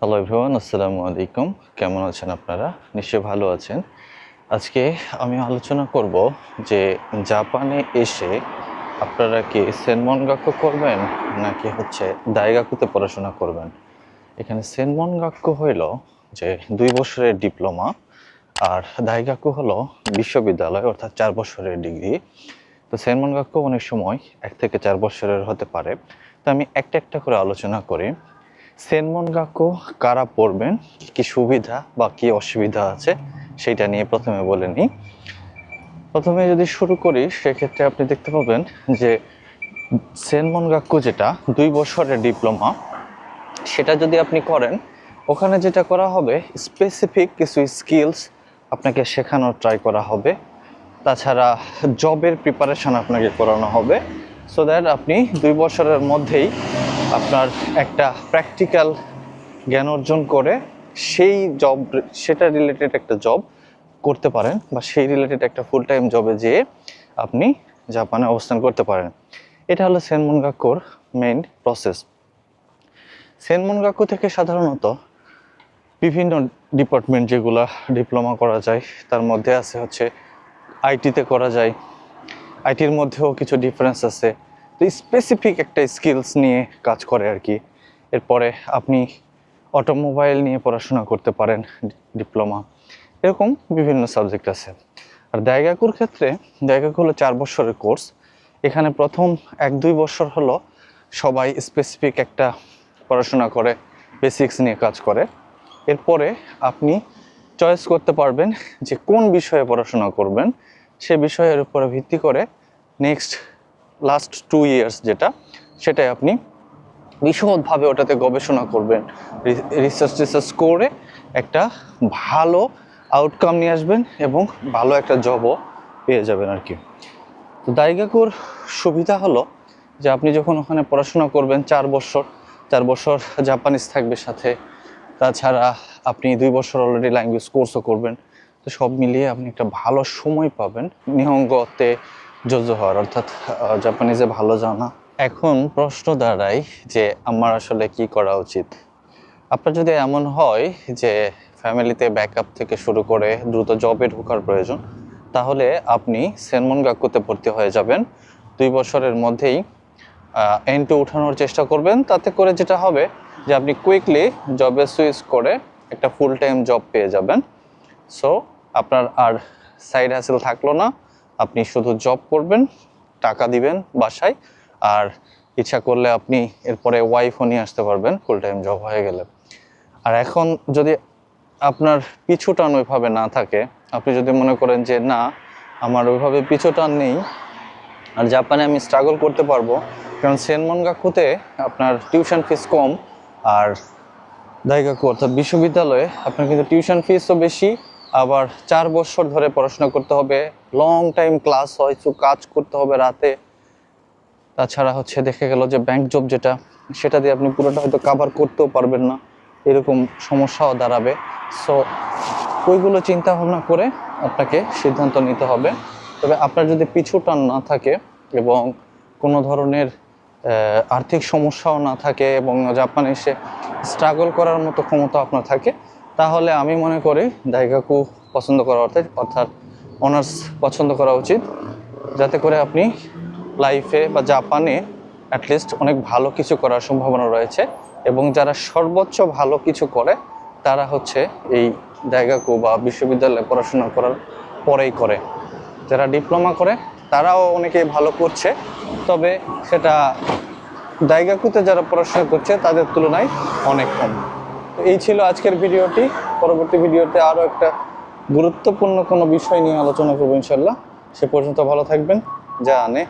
Hello everyone আসসালামু আলাইকুম কেমন আছেন আপনারা? নিশ্চয়ই ভালো আছেন। আজকে আমি আলোচনা করব যে জাপানে এসে আপনারা কি সেনমনগাক্কু করবেন, নাকি হচ্ছে দাইগাকুতে পড়াশোনা করবেন? এখানে সেনমনগাক্কু হইল যে দুই বছরের ডিপ্লোমা, আর দাইগাকু হলো বিশ্ববিদ্যালয়, অর্থাৎ চার বছরের ডিগ্রি। তো সেনমনগাক্কু অনেক সময় এক থেকে চার বছরের হতে পারে। তো আমি একটা একটা করে আলোচনা করি। সেনমনগাকু কারা পড়বেন? কি সুবিধা বা কি অসুবিধা আছে? সেটা নিয়ে প্রথমে বলে নিই। প্রথমে যদি শুরু করি, সেক্ষেত্রে আপনি দেখতে পাবেন যে সেনমন সেনমনগাক্কু যেটা, দুই বছরের ডিপ্লোমা, সেটা যদি আপনি করেন, ওখানে যেটা করা হবে স্পেসিফিক কিছু স্কিলস আপনাকে শেখানোর ট্রাই করা হবে। তাছাড়া জবের প্রিপারেশন আপনাকে করানো হবে। সো দ্যাট আপনি দুই বছরের মধ্যেই আপনার একটা প্র্যাকটিক্যাল জ্ঞান অর্জন করে সেই জব সেটা রিলেটেড একটা জব করতে পারেন বা সেই রিলেটেড একটা ফুল টাইম জবে যেয়ে আপনি জাপানে অবস্থান করতে পারেন। এটা হলো সেনমনগাক্কুর মেইন প্রসেস সেনমনগাক্কু থেকে সাধারণত বিভিন্ন ডিপার্টমেন্ট যেগুলো ডিপ্লোমা করা যায়, তার মধ্যে আছে হচ্ছে আইটিতে করা যায়। আইটির মধ্যেও কিছু ডিফারেন্স আছে। তো স্পেসিফিক একটা স্কিলস নিয়ে কাজ করে আর কি। এরপরে আপনি অটোমোবাইল নিয়ে পড়াশোনা করতে পারেন ডিপ্লোমা এরকম বিভিন্ন সাবজেক্ট আছে। আর দায়গাকুর ক্ষেত্রে দায়গাকু হলো চার বছরের কোর্স এখানে প্রথম এক দুই বছর হলো সবাই স্পেসিফিক একটা পড়াশোনা করে বেসিক্স নিয়ে কাজ করে। এরপরে আপনি চয়েস করতে পারবেন যে কোন বিষয়ে পড়াশোনা করবেন, সে বিষয়ের উপরে ভিত্তি করে নেক্সট লাস্ট টু ইয়ার্স যেটা, সেটাই আপনি বিশদভাবে ওটাতে গবেষণা করবেন। রিসার্চ টিসার্চ করে একটা ভালো আউটকাম নিয়ে আসবেন এবং ভালো একটা জবও পেয়ে যাবেন আর কি। তো দাইগাকুর সুবিধা হলো যে আপনি যখন ওখানে পড়াশোনা করবেন চার বছর চার বছর জাপানিজ থাকবে সাথে, তাছাড়া আপনি দুই বছর অলরেডি ল্যাঙ্গুয়েজ কোর্সও করবেন। তো সব মিলিয়ে আপনি একটা ভালো সময় পাবেন। নিহঙ্গতে জোজো হওয়ার, অর্থাৎ জাপানিজে ভালো জানা এখন প্রশ্ন দাঁড়ায় যে আমার আসলে কি করা উচিত? আপনার যদি এমন হয় যে ফ্যামিলিতে ব্যাকআপ থেকে শুরু করে দ্রুত জবে ঢোকার প্রয়োজন, তাহলে আপনি সেনমন গাক্কুতে ভর্তি হয়ে যাবেন। দুই বছরের মধ্যেই এন টু উঠানোর চেষ্টা করবেন। তাতে করে যেটা হবে যে আপনি কুইকলি জবে সুইচ করে একটা ফুল টাইম জব পেয়ে যাবেন। সো আপনার আর সাইড হ্যাসেল থাকল না। আপনি শুধু জব করবেন, টাকা দিবেন বাসায়, আর ইচ্ছা করলে আপনি এরপরে ওয়াইফও নিয়ে আসতে পারবেন ফুল টাইম জব হয়ে গেলে। আর এখন যদি আপনার পিছু টান ওইভাবে না থাকে, আপনি যদি মনে করেন যে, না, আমার ওইভাবে পিছু টান নেই, আর জাপানে আমি স্ট্রাগল করতে পারব, কারণ সেনমনগাকুতে আপনার টিউশন ফিস কম, আর দাইগাকু অর্থাৎ বিশ্ববিদ্যালয়ে আপনার কিন্তু টিউশন ফিসও বেশি আবার চার বছর ধরে পড়াশোনা করতে হবে লং টাইম ক্লাস হয় কাজ করতে হবে রাতে। তাছাড়া হচ্ছে দেখে গেল যে ব্যাংক জব যেটা, সেটা দিয়ে আপনি পুরোটা হয়তো কাভার করতেও পারবেন না, এরকম সমস্যাও দাঁড়াবে। সো ওইগুলো চিন্তা ভাবনা করে আপনাকে সিদ্ধান্ত নিতে হবে। তবে আপনার যদি পিছু টান না থাকে এবং কোনো ধরনের আর্থিক সমস্যাও না থাকে এবং জাপানে এসে স্ট্রাগল করার মতো ক্ষমতা আপনার থাকে তাহলে আমি মনে করি দাইগাকু পছন্দ করা অর্থাৎ অর্থাৎ অনার্স পছন্দ করা উচিত। যাতে করে আপনি লাইফে বা জাপানে অ্যাটলিস্ট অনেক ভালো কিছু করার সম্ভাবনা রয়েছে এবং যারা সর্বোচ্চ ভালো কিছু করে, তারা হচ্ছে এই জায়গাকু বা বিশ্ববিদ্যালয়ে পড়াশোনা করার পরেই করে। যারা ডিপ্লোমা করে, তারাও অনেকেই ভালো করছে। তবে সেটা দায়গাকুতে যারা পড়াশোনা করছে, তাদের তুলনায় অনেক কম। এই ছিল আজকের ভিডিওটি। পরবর্তী ভিডিওতে আরও একটা গুরুত্বপূর্ণ কোনো বিষয় নিয়ে আলোচনা করব ইনশাল্লাহ। সে পর্যন্ত ভালো থাকবেন। যা আনে